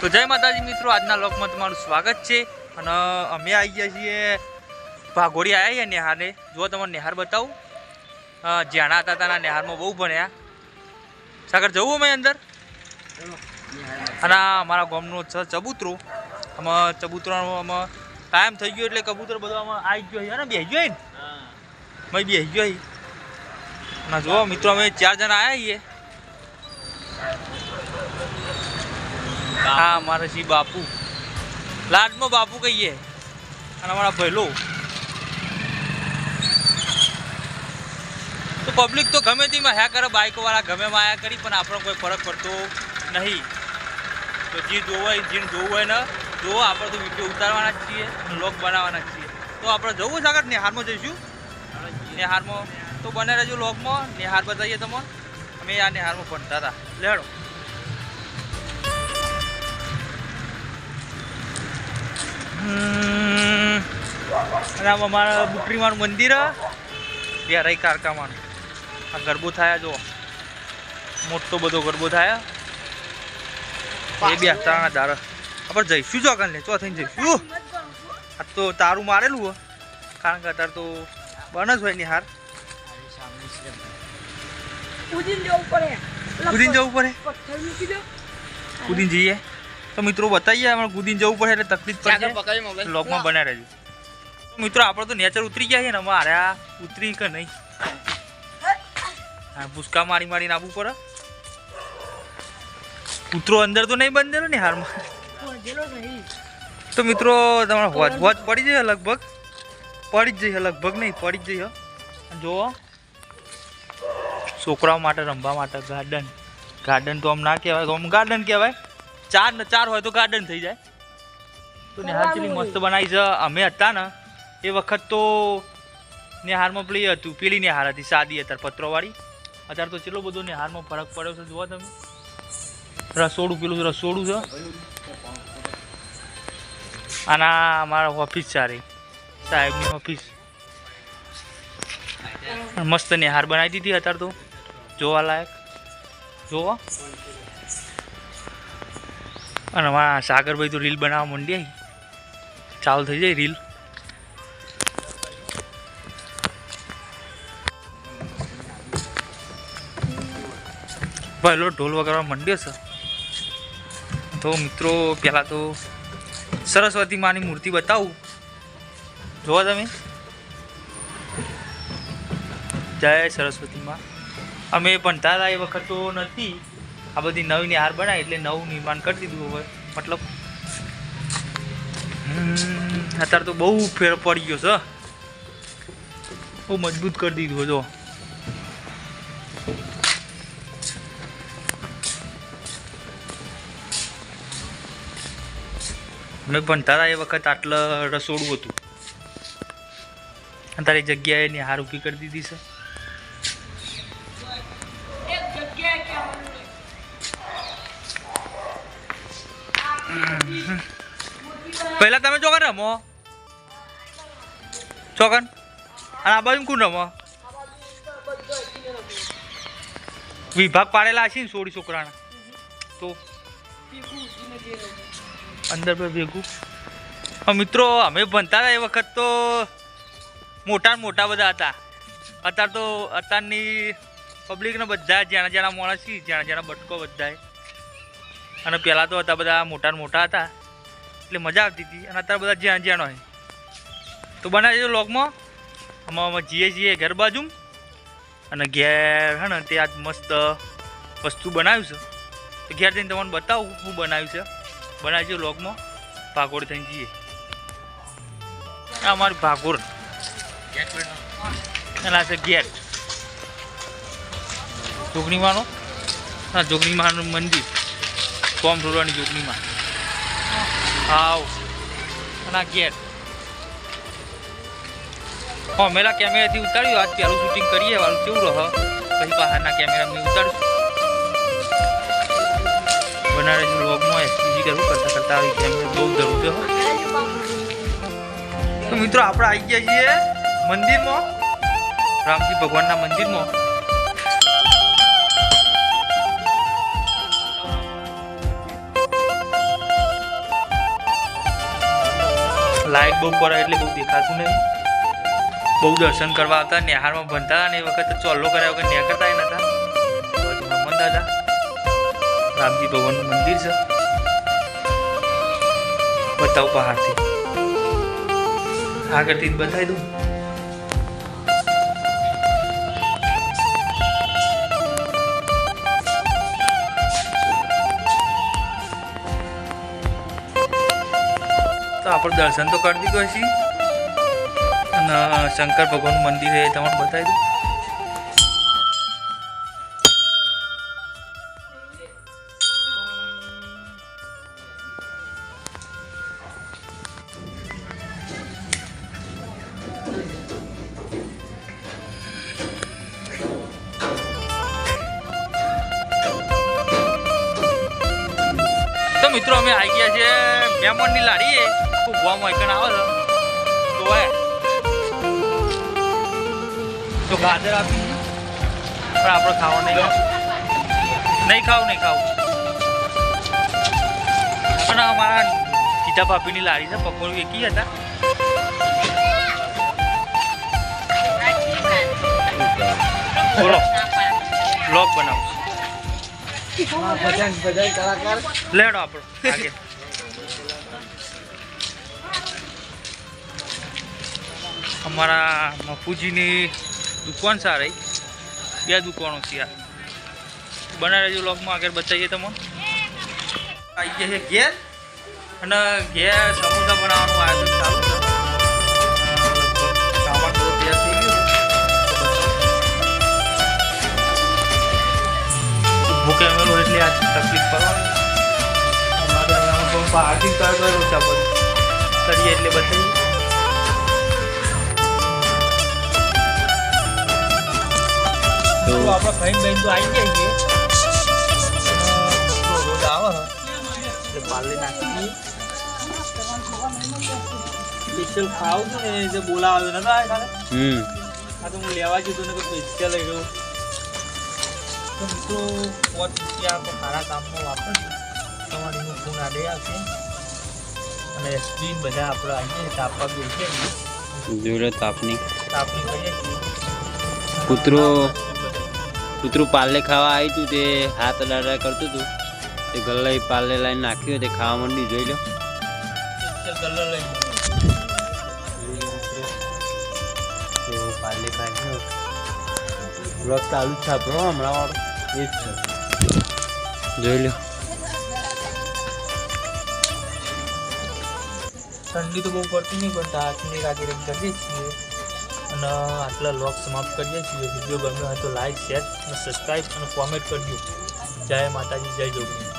તો જય માતાજી મિત્રો આજના લોકમાં તમારું સ્વાગત છે. અને અમે આવી ગયા છીએ ભાગોળી આવ્યા છીએ નેહારને જો તમને નેહાર બતાવું. જ્યાણા હતા તાના નેહારમાં બહુ ભણ્યા. સાગર જવું અમે અંદર? અને અમારા ગામનો છે ચબૂતરો. આમાં ચબૂતરાનો આમાં કાયમ થઈ ગયો એટલે કબૂતર બધો આમાં આવી ગયો છે ને બેસી ગયો ને? મેં બેસી ગયો અને જો મિત્રો અમે ચાર જણા આવ્યા છીએ. હા અમારે જી બાપુ. લાડમાં બાપુ કહીએ. અને અમારા ભૈલો. તો પબ્લિક તો ગમે તેમાં હ્યા કરે બાઇકવાળા ગમે માયા કરી પણ આપણો કોઈ ફરક પડતો નહીં. તો જે જોવું હોય જેને જોવું હોય ને જોવો. આપણે તો વીડિયો ઉતારવાના જ છીએ લોક બનાવવાના જ છીએ. તો આપણે જવું છે આગળ? નિહારમાં જઈશું? નિહારમાં. તો બને રહેજો લોગમાં નિહાર બતાવીએ તમને. અમે આ નિહારમાં ભણતા હતા. લેડો. અને અમારા બુકરીમાનું મંદિર ત્યાં રહી કારકામાં આ ગરબો થયા જો. મોટો બધો ગરબો થયા. એ બી તારા દાર આપણે જઈશું જો આગળ ને ચો થઈને જઈશું આ તો તારું મારેલું હો. કારણ કે અત્યારે તો બન જ હોય ને હાર. કુદીન જવું પડે. કુદીન જવું પડે? કૂદીને જઈએ. તો મિત્રો બતાવીએ અમારે કૂદીને જવું પડે એટલે તકલીફ પડે લોગમાં બના રહેજો. મિત્રો આપણે તો નેચર ઉતરી ગયા છે ને અમારે આ ઉતરી કે નહીં? હા ભૂસકા મારી મારીને આવવું પડે. કૂતરો અંદર તો નહીં બંધેલો ને હારમાં તો મિત્રો તમારો વોચ વોચ પડી જઈએ લગભગ? પડી જ જઈએ લગભગ નહીં પડી જ જઈએ અને જુઓ. છોકરાઓ માટે રમવા માટે ગાર્ડન ગાર્ડન તો આમ ના કહેવાય તો આમ ગાર્ડન કહેવાય. ચાર ને ચાર હોય તો ગાર્ડન થઈ જાય. તો નિહાર કેટલી મસ્ત બનાવી છે. અમે હતા ને, એ વખત તો નિહારમાં પેલી હતું, પેલી નિહાર હતી, સાદી અત્યારે પત્રોવાળી. અત્યારે તો કેટલો બધો નિહારમાં ફરક પડ્યો છે, જુઓ તમે. રસોડું, પેલું રસોડું છે. આના અમારા ઓફિસ છે સાહેબની ઓફિસ મસ્ત નિહાર બનાવી દીધી અત્યારે તો. જોવા લાયક જોવા. અને અમારા સાગરભાઈ તો રીલ બનાવવા માંડી ચાલુ થઈ જાય રીલ. પહેલો ઢોલ વગાડવા માંડ્યો છે. તો મિત્રો પહેલાં તો સરસ્વતી માની મૂર્તિ બતાવું. જોવા તમે. જય સરસ્વતી માં. અમે ભણતા હતા એ વખત તો નથી. આ બધી નવીની હાર બનાવી એટલે નવું નિર્માણ કરી દીધું હવે. મતલબ અત્યારે તો બહુ ફેર પડી ગયો છે. બહુ મજબૂત કરી દીધું જો. મેં ભણતા હતા એ વખત આટલા રસોડું હતું. અત્યારે જગ્યાએ ની હાર ઊભી કરી દીધી છે. પહેલા તમે ચોકન રમો. ચોકન. અને આ બાજુ કોણ રમો? વિભાગ પાડેલા હશે ને સોળી છોકરાના. તો. અંદર બે ભેગું. મિત્રો, અમે ભણતા હતા એ વખત તો મોટા મોટા બધા હતા. અત્યારે તો અત્યારની પબ્લિકને બધા જ્યાં જ્યાંના માણસ છે જ્યાં જ્યાંના બટકો બધાય. અને પહેલાં તો હતા બધા મોટા મોટા હતા. એટલે મજા આવતી હતી. અને અત્યારે બધા જ્યાં જ્યાં હોય. તો બનાવી દીધું લોકમાં અમે જઈએ છીએ ઘર બાજુ અને ઘેર હે ને તે આજ મસ્ત વસ્તુ બનાવ્યું છે. તો ઘેર જઈને તમને બતાવું હું બનાવ્યું છે. બનાવજો લોકમાં ભાગોળ થઈને જઈએ આ અમારું ભાગોળ. એના છે ઘેર. જોગણીમાનો. હા, જોગણીમાનું મંદિર. કોમ ઢોરવાની ચૂંટણીમાં. આવ અને ગેટ. હા, મેલા કેમેરાથી ઉતાર્યું. આજ પહેલું શૂટિંગ કરીએ વાળું કેવું રહે? પછી બહારના કેમેરા મેં ઉતારશું. બનારે જો લોગમાં એસપીજી કરવું કરતાં કરતાં આવી કેમેરા બહુ જરૂર તો મિત્રો, આપણે આવી ગયા છીએ મંદિરમાં. રામજી ભગવાનના મંદિરમાં. લાઇટ બહુ પડે એટલે બહુ દેખાતું નહીં. બહુ દર્શન કરવા આવતા, નિહારમાં ભણતા અને એ વખત ચોલ્લો કર્યા વગર ન્યા કરતા નતા હનુમાન દાદા. રામજી ભગવાનનું મંદિર છે. બતાવું પહાડથી. આગળથી બતાવી દઉં. આપણે દર્શન તો કરી દીધું હશે. અને શંકર ભગવાનનું મંદિર એ તમને બતાવી દઉં. મિત્રો, અમે આવી ગયા છે મહેમાનની લારીએ. ખૂબ ગોવા મોયકણ આવે છે. તો એ તો ગાજર આપી. પણ આપણે ખાવા નહીં નહીં ખાવું નહીં ખાવું. પણ અમારા સીતા ભાભીની લારી છે પકોડી વેકી હતા. બોલો. બ્લોગ બનાવું ભજન ભજન કલાકાર. લેડો આપણો આગે અમારા મફુજીની દુકાન સારી બે દુકાનો છે આ. બનાવી રહેજો લોકમાં આગળ બતાવીએ તમને. આવી ગયા છે ઘેર અને ઘેર સમોસા બનાવવાનું આયોજન ચાલુ છે સામાન બધો તૈયાર થઈ ગયો. ઊભું કેમેરો એટલે આ તકલીફ પડવાની. કરીએ એટલે બતાવીએ. તો આપણા ભાઈ બહેન તો આવી જાય છે રોજ આવે છે એટલે પાલે નાખી સ્પેશિયલ ખાવું છે ને જે બોલાવ્યો નતો આ તારે હમ. આ તો હું લેવા જતો ને સ્પેશિયલ લઈ ગયો તો મિત્રો પોત રૂપિયા તો સારા કામમાં વાપરજો તમારીનું ફોન આડે આવશે. અને સ્ક્રીન બધા આપણે આવીએ તાપવા બેસીએ જોડે તાપની તાપની કરીએ કૂતરો કૂતરું પાલે ખાવા આવ્યું હતું તે હાથ અડાડા કરતું હતું તે ગલ્લા પાલને લઈને નાખ્યું તે ખાવા માંડી જોઈ લો. સ્પેશિયલ કલર લઈ તો પાલે ખાય બ્લોગ ચાલુ જ છે આપણો હમણાં વાળો. એ જ છે. જોઈ લો. ઠંડી તો બહુ પડતી નહીં પણ તાપની રાતે રંગ કરીએ છીએ અને આટલા લોક સમાપ્ત કરીએ છીએ. વીડિયો ગમ્યો હોય તો લાઇક શેર અને સબસ્ક્રાઈબ અને કોમેન્ટ કરજો. જય માતાજી, જય જોગણી